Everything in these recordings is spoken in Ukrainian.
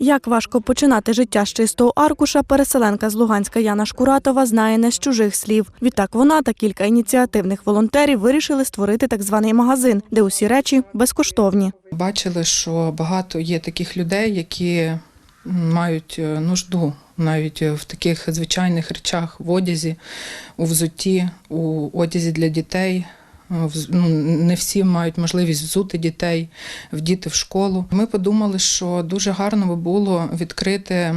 Як важко починати життя з чистого аркуша, переселенка з Луганська Яна Шкуратова знає не з чужих слів. Відтак вона та кілька ініціативних волонтерів вирішили створити так званий магазин, де усі речі безкоштовні. Бачили, що багато є таких людей, які мають е, нужду навіть в таких звичайних речах в одязі, у взутті, у одязі для дітей. Ну, не всі мають можливість взути дітей, вдіти в школу. Ми подумали, що дуже гарно би було відкрити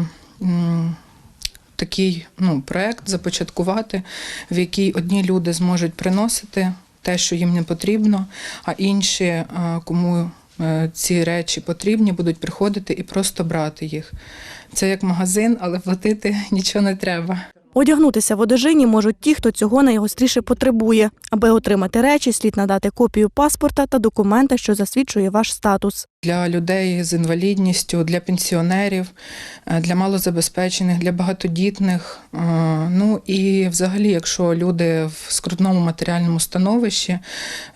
такий ну, проект, започаткувати, в який одні люди зможуть приносити те, що їм не потрібно, а інші, е, кому е, ці речі потрібні, будуть приходити і просто брати їх. Це як магазин, але платити нічого не треба. Одягнутися в одежині можуть ті, хто цього найгостріше потребує. Аби отримати речі, слід надати копію паспорта та документа, що засвідчує ваш статус. Для людей з інвалідністю, для пенсіонерів, е, для малозабезпечених, для багатодітних. Е, Ну і взагалі, якщо люди в скрутному матеріальному становищі,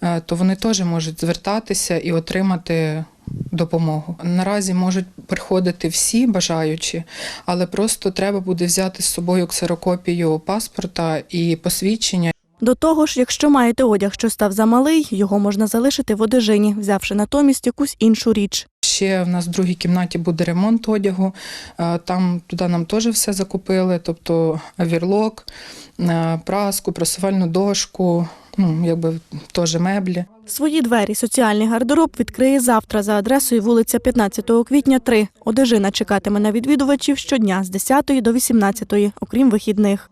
е, то вони теж можуть звертатися і отримати допомогу. Наразі можуть приходити всі бажаючі, але просто треба буде взяти з собою ксерокопію паспорта і посвідчення. До того ж, якщо маєте одяг, що став замалий, його можна залишити в одежині, взявши натомість якусь іншу річ. Ще в нас в другій кімнаті буде ремонт одягу. Е, Там туди нам теж все закупили, тобто авірлок, е, праску, просувальну дошку, ну якби теж меблі. Свої двері соціальний гардероб відкриє завтра за адресою вулиця 15 квітня 3. Одежина чекатиме на відвідувачів щодня з 10 до 18, окрім вихідних.